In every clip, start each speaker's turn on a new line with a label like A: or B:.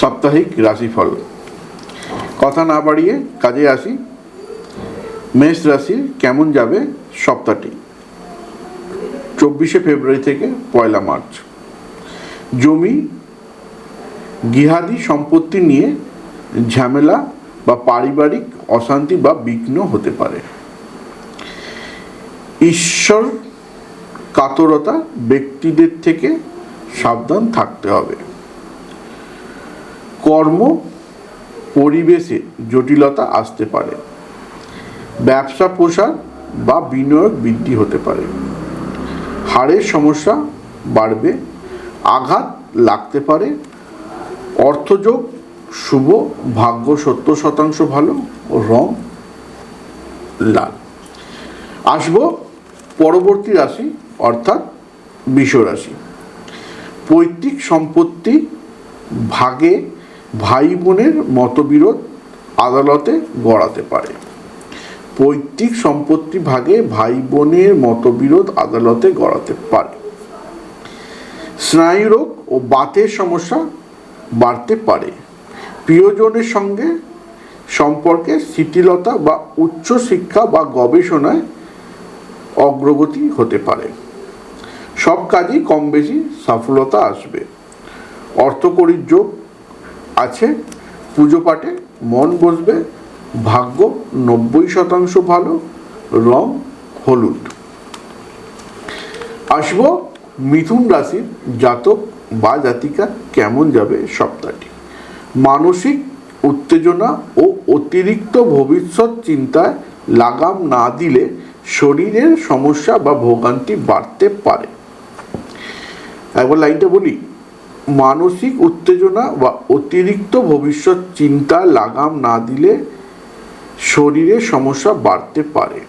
A: সাপ্তাহিক রাশিফল। কথা না বাড়িয়ে কাজে আসি। মেষ রাশির কেমন যাবে সপ্তাহটি? চব্বিশে ফেব্রুয়ারি থেকে পয়লা মার্চ। জমি, গৃহাদি সম্পত্তি নিয়ে ঝামেলা বা পারিবারিক অশান্তি বা বিঘ্ন হতে পারে। ঈশ্বর কাতরতা ব্যক্তিদের থেকে সাবধান থাকতে হবে। কর্ম, পরিবেশে জটিলতা আসতে পারে। ব্যবসা প্রসার বা বিনিয়োগ বৃদ্ধি হতে পারে। হাড়ের সমস্যা বাড়বে, আঘাত লাগতে পারে, অর্থযোগ, শুভ, ভাগ্য সত্তর শতাংশ ভালো, রং লাল। আসব পরবর্তী রাশি, অর্থাৎ বিষ রাশি। পৈতৃক সম্পত্তি ভাগে ভাই বোনের মতবিরোধ আদালতে গড়াতে পারে। পৈতৃক সম্পত্তি ভাগে ভাই বোনের মতবিরোধ আদালতে গড়াতে পারে। স্নায়ুরোগ ও বাতের সমস্যা বাড়তে পারে। প্রিয়জনের সঙ্গে সম্পর্কে শিথিলতা বা উচ্চশিক্ষা বা গবেষণায় অগ্রগতি হতে পারে। সব কাজই কম বেশি সফলতা আসবে। অর্থকরীর যোগ আছে, পুজো পাঠে মন বসবে, ভাগ্য নব্বই শতাংশ ভালো, রং হলুদ। আসব মিথুন রাশির জাতক বা জাতিকা কেমন যাবে সপ্তাহটি? মানসিক উত্তেজনা ও অতিরিক্ত ভবিষ্যৎ চিন্তায় লাগাম না দিলে শরীরের সমস্যা বা ভোগান্তি বাড়তে পারে। একবার লাইনটা বলি। মানসিক উত্তেজনা বা অতিরিক্ত ভবিষ্যৎ চিন্তা লাগাম না দিলে শরীরে সমস্যা বাড়তে পারে।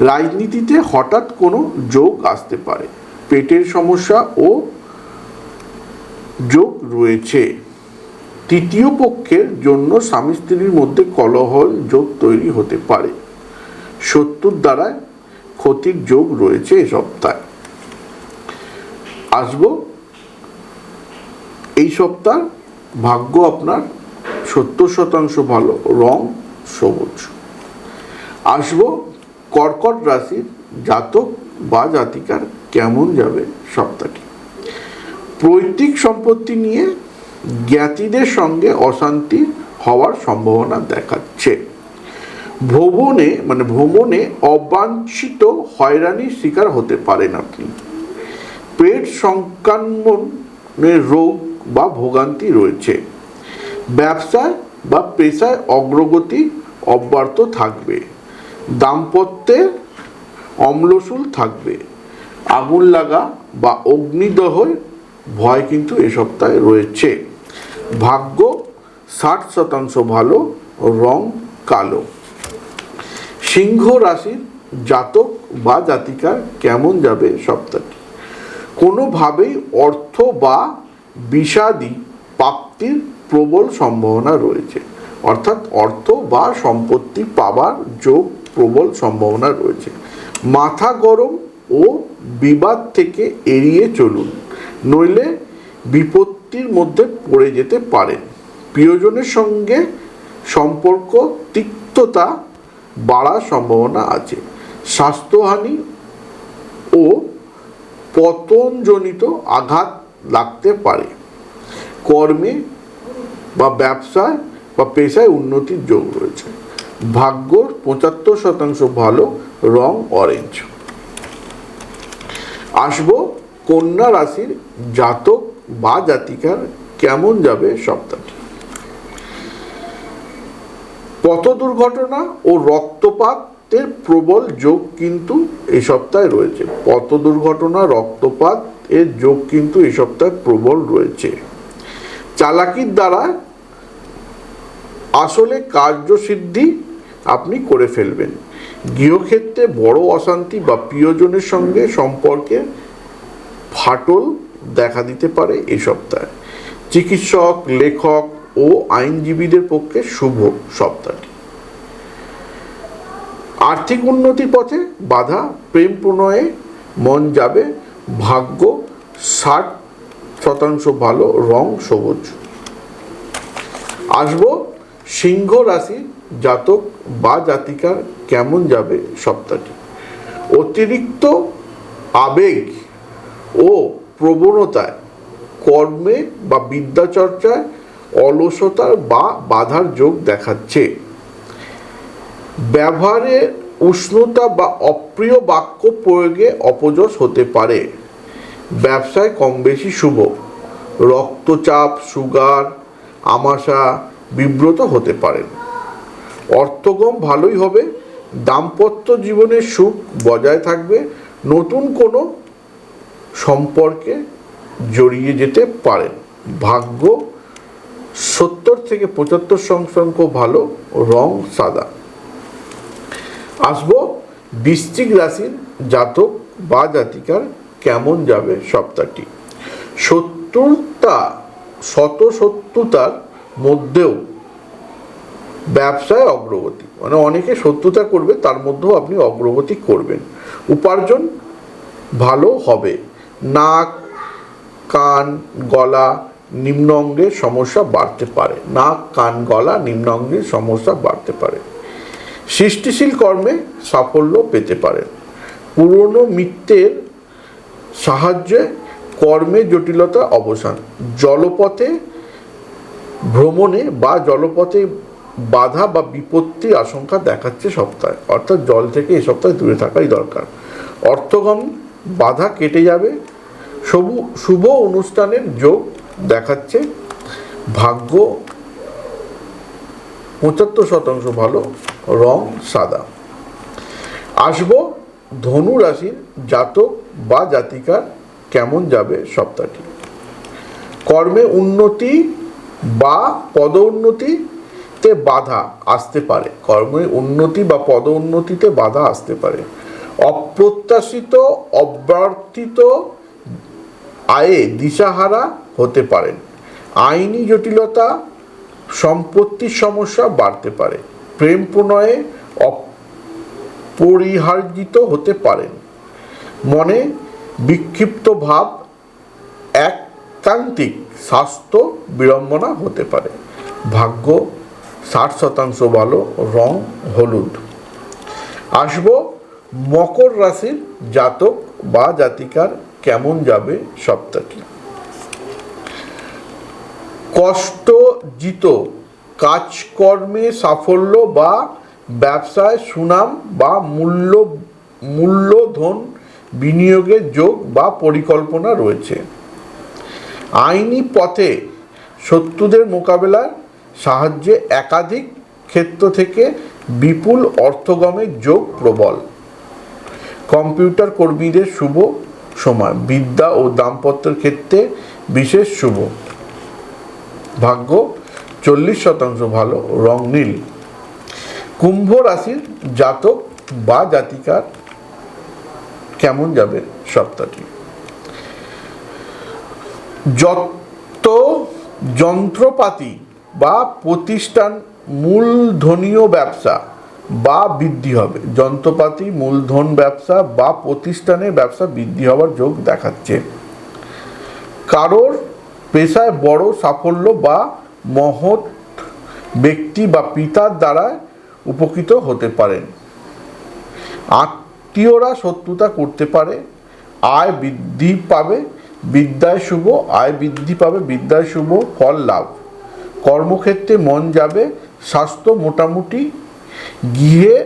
A: রাজনীতিতে হঠাৎ কোনো যোগ আসতে পারে। পেটের সমস্যা ও যোগ রয়েছে। তৃতীয় পক্ষের জন্য স্বামী স্ত্রীর মধ্যে কলহল যোগ তৈরি হতে পারে। শত্রুর দ্বারা ক্ষতির যোগ রয়েছে এ সপ্তাহে। আসব এই সপ্তাহ ভাগ্য আপনার সত্তর শতাংশ ভালো, রং সবুজ। আসব কর্কট রাশির জাতক বা জাতিকার কেমন যাবে সপ্তাহটি। পৈতৃক সম্পত্তি নিয়ে জ্ঞাতিদের সঙ্গে অশান্তি হওয়ার সম্ভাবনা দেখাচ্ছে। ভ্রমণে মানে ভ্রমণে অবাঞ্ছিত হয়রানির শিকার হতে পারেন আপনি। পেট সংক্রমণের রোগ বা ভোগান্তি রয়েছে। ব্যবসায় বা পেশায় অগ্রগতি অব্যাহত থাকবে। দাম্পত্যে অম্লশুল থাকবে। আগুন লাগা বা অগ্নিদহের ভয় কিন্তু এ সপ্তাহে রয়েছে। ভাগ্য ষাট শতাংশ ভালো, রং কালো। সিংহ রাশির জাতক বা জাতিকার কেমন যাবে সপ্তাহটি? কোনোভাবেই অর্থ বা বিষাদি প্রাপ্তির প্রবল সম্ভাবনা রয়েছে। অর্থাৎ অর্থ বা সম্পত্তি পাবার যোগ প্রবল সম্ভাবনা রয়েছে। মাথা গরম ও বিবাদ থেকে এড়িয়ে চলুন, নইলে বিপত্তির মধ্যে পড়ে যেতে পারেন। প্রিয়জনের সঙ্গে সম্পর্ক তিক্ততা বাড়ার সম্ভাবনা আছে। স্বাস্থ্যহানি ও পতনজনিত আঘাত লাগতে পারে। কর্মে বা ব্যবসায় বা পেশায় উন্নতির যোগ রয়েছে। ভাগ্যর পঁচাত্তর শতাংশ ভালো, রং অরেঞ্জ আসব কন্যা রাশির জাতক বা জাতিকার কেমন যাবে সপ্তাহটি? পথ দুর্ঘটনা ও রক্তপাতের প্রবল যোগ কিন্তু এই সপ্তাহে রয়েছে। পথ দুর্ঘটনা, রক্তপাত এর যোগ কিন্তু এই সপ্তাহে প্রবল রয়েছে। চালাকির দ্বারা আসলে কার্যসিদ্ধি আপনি করে ফেলবেন। গৃহক্ষেত্রে বড় অশান্তি বা প্রিয়জনের সঙ্গে সম্পর্কে ফাটল দেখা দিতে পারে এই সপ্তাহে। চিকিৎসক, লেখক ও আইনজীবীদের পক্ষে শুভ সপ্তাহটি। আর্থিক উন্নতির পথে বাধা, প্রেম প্রণয়ে মন যাবে ভাগ্য ষাট শতাংশ ভালো, রং সবুজ। আসব সিংহ রাশি জাতক বা জাতিকার কেমন যাবে সপ্তাহটি? অতিরিক্ত আবেগ ও প্রবণতায়, কর্মে বা বিদ্যাচর্চায় অলসতার বা বাধার যোগ দেখাচ্ছে। ব্যবহারে উষ্ণতা বা অপ্রিয় বাক্য প্রয়োগে অপযশ হতে পারে। ব্যবসায় কম বেশি শুভ। রক্তচাপ, সুগার, আমাশা বিব্রত হতে পারেন অর্থগম ভালোই হবে। দাম্পত্য জীবনের সুখ বজায় থাকবে। নতুন কোনো সম্পর্কে জড়িয়ে যেতে পারেন ভাগ্য সত্তর থেকে পঁচাত্তর শতাংশ ভালো, রং সাদা। আসব, বৃশ্চিক রাশির জাতক বা জাতিকার কেমন যাবে সপ্তাহটি? শত্রুতা শত শত্রুতার মধ্যেও ব্যবসায় অগ্রগতি। মানে অনেকে শত্রুতা করবে, তার মধ্যেও আপনি অগ্রগতি করবেন। উপার্জন ভালো হবে। নাক, কান, গলা নিম্ন অঙ্গের সমস্যা বাড়তে পারে। নাক, কান, গলা নিম্ন অঙ্গের সমস্যা বাড়তে পারে। সৃষ্টিশীল কর্মে সাফল্য পেতে পারেন পুরনো মিত্রের সাহায্যে কর্মে জটিলতা অবসান। জলপথে ভ্রমণে বা জলপথে বাধা বা বিপত্তি আশঙ্কা দেখাচ্ছে সপ্তাহে। অর্থাৎ জল থেকে এ সপ্তাহে দূরে থাকাই দরকার। অর্থগম বাধা কেটে যাবে। সবু, শুভ অনুষ্ঠানের যোগ দেখাচ্ছে। ভাগ্য পঁচাত্তর শতাংশ ভালো। রং সাদা। আসব ধনু রাশির জাতক বা জাতিকার কেমন যাবে সপ্তাহটি? কর্মে উন্নতি বা পদোন্নতিতে বাধা আসতে পারে। কর্মে উন্নতি বা পদোন্নতিতে বাধা আসতে পারে। অপ্রত্যাশিত, অব্যর্থিত আয়ে দিশাহারা হতে পারেন। আইনি জটিলতা, সম্পত্তির সমস্যা বাড়তে পারে। প্রেম প্রণয়ে অপরিহার্জিত হতে পারেন। মনে বিক্ষিপ্ত ভাব একান্তিক স্বাস্থ্য বিড়ম্বনা হতে পারে। ভাগ্য, ষাট শতাংশ ভালো, রং হলুদ। আসব মকর রাশির জাতক বা জাতিকার কেমন যাবে সপ্তাহটি। কষ্টজিত কাজকর্মে সাফল্য বা ব্যবসায় সুনাম বা মূল্য, মূল্যধন বিনিয়োগের যোগ বা পরিকল্পনা রয়েছে। আইনি পথে শত্রুদের মোকাবেলার সাহায্যে একাধিক ক্ষেত্র থেকে বিপুল অর্থগমের যোগ প্রবল। কম্পিউটার কর্মীদের শুভ সময়, বিদ্যা ও দাম্পত্যের ক্ষেত্রে বিশেষ শুভ। ভাগ্য চল্লিশ শতাংশ ভালো, রং নীল। কুম্ভ রাশির জাতক বা জাতিকার কেমন যাবে সপ্তাহটি? যত যন্ত্রপাতি বা প্রতিষ্ঠান মূলধনীয় ব্যবসা বা বৃদ্ধি হবে, যন্ত্রপাতি, মূলধন ব্যবসা বা প্রতিষ্ঠানের ব্যবসা বৃদ্ধি হওয়ার যোগ দেখাচ্ছে। কারোর পেশায় বড় সাফল্য বা মহৎ ব্যক্তি বা পিতার দ্বারা উপকৃত হতে পারেন আত্মীয়রা শত্রুতা করতে পারে, আয় বৃদ্ধি পাবে, বিদ্যায় শুভ, আয় বৃদ্ধি পাবে, বিদ্যায় শুভ, ফল লাভ। কর্মক্ষেত্রে মন যাবে, স্বাস্থ্য মোটামুটি, গৃহে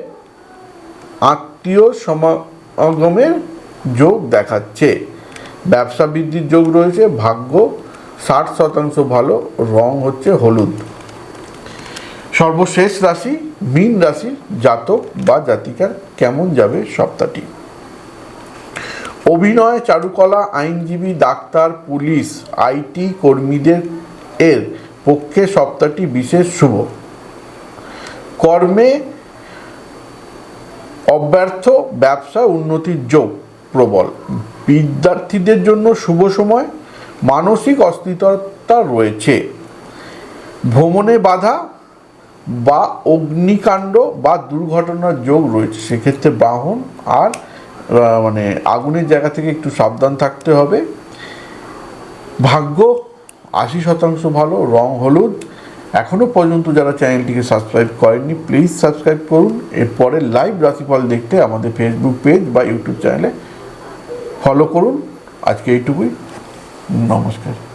A: আত্মীয় সমাগমের যোগ দেখাচ্ছে। ব্যবসা বৃদ্ধির যোগ রয়েছে, ভাগ্য ষাট শতাংশ ভালো, রং হচ্ছে হলুদ। সর্বশেষ রাশি, মীন রাশির জাতক বা জাতিকার কেমন যাবে সপ্তাহটি? অভিনয়, চারুকলা, আইনজীবী, ডাক্তার, পুলিশ আইটি কর্মীদের এর পক্ষে সপ্তাহটি বিশেষ শুভ। কর্মে অব্যর্থ, ব্যবসা উন্নতির যোগ প্রবল। বিদ্যার্থীদের জন্য শুভ সময় মানসিক অস্থিরতা রয়েছে। ভ্রমণে বাধা বা অগ্নিকাণ্ড বা দুর্ঘটনার যোগ রয়েছে। সেক্ষেত্রে বাহন আর মানে আগুনের জায়গা থেকে একটু সাবধান থাকতে হবে। ভাগ্য আশি শতাংশ ভালো, রং হলুদ। এখনও পর্যন্ত যারা চ্যানেলটিকে সাবস্ক্রাইব করেননি, প্লিজ সাবস্ক্রাইব করুন। এরপরে লাইভ রাশিফল দেখতে আমাদের ফেসবুক পেজ বা ইউটিউব চ্যানেলে ফলো করুন। আজকে এইটুকুই। নমস্কার।